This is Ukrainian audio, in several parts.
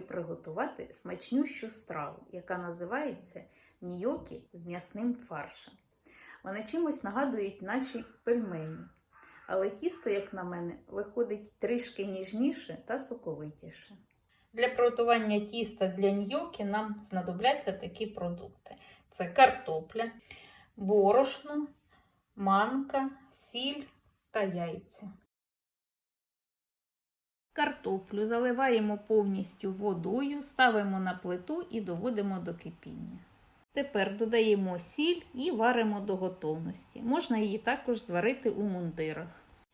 Пропоную приготувати смачнющу страву, яка називається ньокі з м'ясним фаршем. Вони чимось нагадують наші пельмені, але тісто, як на мене, виходить трішки ніжніше та соковитіше. Для приготування тіста для ньокі нам знадобляться такі продукти: це картопля, борошно, манка, сіль та яйця. Картоплю заливаємо повністю водою, ставимо на плиту і доводимо до кипіння. Тепер додаємо сіль і варимо до готовності. Можна її також зварити у мундирах.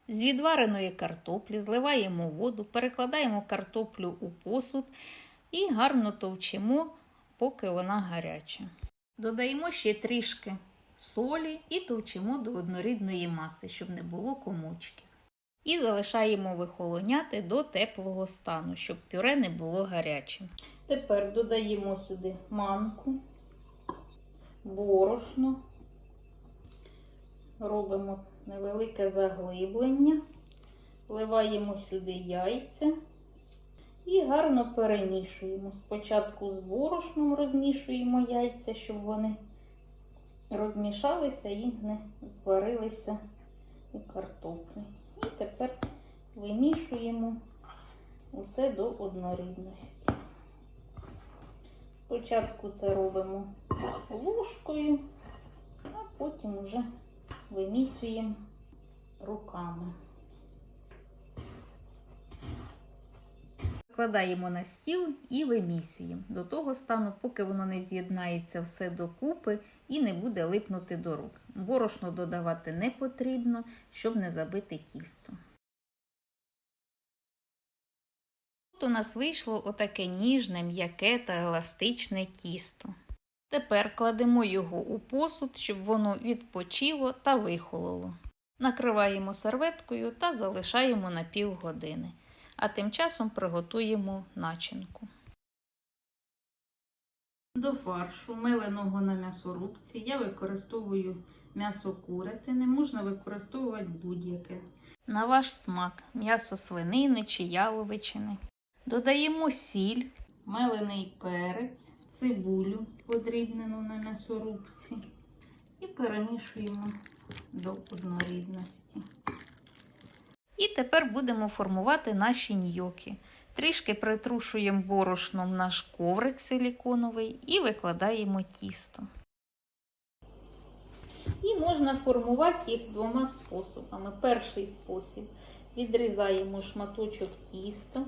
З відвареної картоплі зливаємо воду, перекладаємо картоплю у посуд і гарно товчимо, поки вона гаряча. Додаємо ще трішки солі і товчимо до однорідної маси, щоб не було комочків. І залишаємо вихолоняти до теплого стану, щоб пюре не було гарячим. Тепер додаємо сюди манку, борошно, робимо невелике заглиблення, вливаємо сюди яйця і гарно перемішуємо. Спочатку з борошном розмішуємо яйця, щоб вони розмішалися і не зварилися у картоплі. І тепер вимішуємо усе до однорідності. Спочатку це робимо ложкою, а потім вже вимісюємо руками. Викладаємо на стіл і вимісюємо до того стану, поки воно не з'єднається все докупи і не буде липнути до рук. Борошно додавати не потрібно, щоб не забити тісто. Тут у нас вийшло отаке ніжне, м'яке та еластичне тісто. Тепер кладемо його у посуд, щоб воно відпочило та вихололо. Накриваємо серветкою та залишаємо на півгодини, а тим часом приготуємо начинку. До фаршу миленого на м'ясорубці я використовую м'ясо курятини, можна використовувати будь-яке. На ваш смак м'ясо свинини чи яловичини. Додаємо сіль, мелений перець, цибулю подрібнену на м'ясорубці і перемішуємо до однорідності. І тепер будемо формувати наші ньокі. Трішки притрушуємо борошном наш коврик силіконовий і викладаємо тісто. І можна формувати їх двома способами. Перший спосіб відрізаємо шматочок тіста,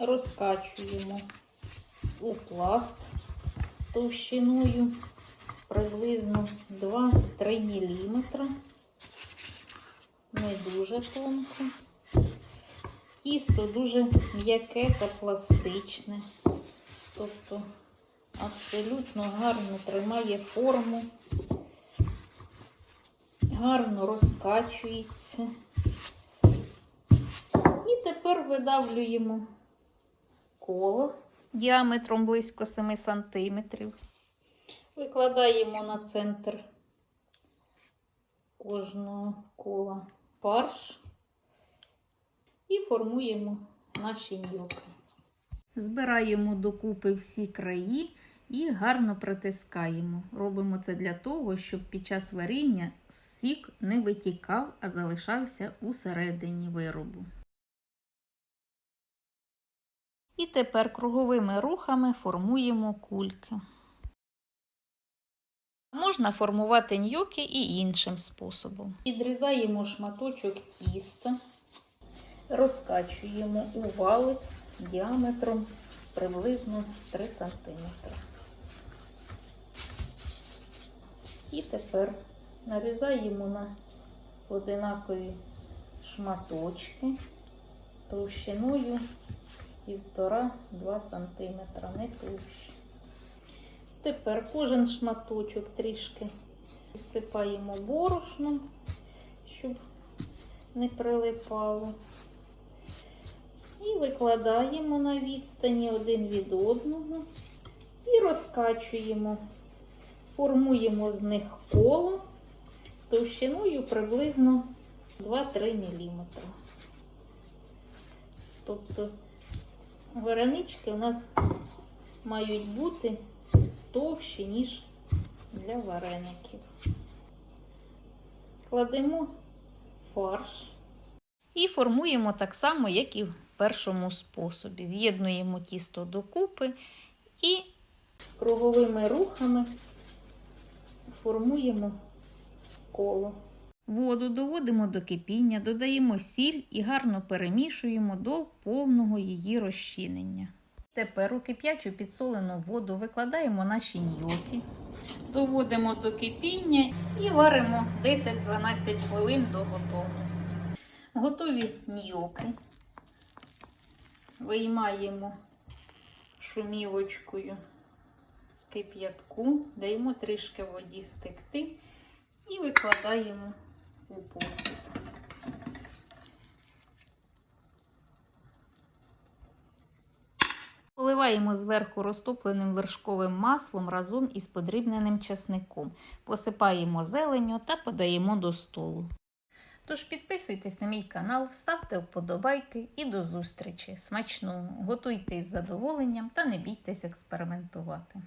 розкачуємо у пласт товщиною приблизно 2-3 мм. Не дуже тонко. Тісто дуже м'яке та пластичне, тобто абсолютно гарно тримає форму, гарно розкачується. І тепер видавлюємо коло діаметром близько 7 см. Викладаємо на центр кожного кола фарш і формуємо наші ньоки. Збираємо докупи всі краї і гарно притискаємо. Робимо це для того, щоб під час варіння сік не витікав, а залишався усередині виробу. І тепер круговими рухами формуємо кульки. Можна формувати ньоки і іншим способом. Відрізаємо шматочок тіста, розкачуємо у валик діаметром приблизно 3 см. І тепер нарізаємо на одинакові шматочки товщиною 1,5-2 см, не товще. Тепер кожен шматочок трішки підсипаємо борошном, щоб не прилипало. І викладаємо на відстані один від одного і розкачуємо, формуємо з них коло товщиною приблизно 2-3 мм. Тобто варенички у нас мають бути товщі, ніж для вареників. Кладемо фарш і формуємо так само, як і першому способі. З'єднуємо тісто докупи і круговими рухами формуємо коло. Воду доводимо до кипіння, додаємо сіль і гарно перемішуємо до повного її розчинення. Тепер у кип'ячу підсолену воду викладаємо наші ньокі, доводимо до кипіння і варимо 10-12 хвилин до готовності. Готові ньоки. Виймаємо шумівочкою з кип'ятку, даємо трішки воді стекти і викладаємо у посуд. Поливаємо зверху розтопленим вершковим маслом разом із подрібненим часником. Посипаємо зеленню та подаємо до столу. Тож підписуйтесь на мій канал, ставте вподобайки і до зустрічі. Смачного! Готуйте із задоволенням та не бійтесь експериментувати.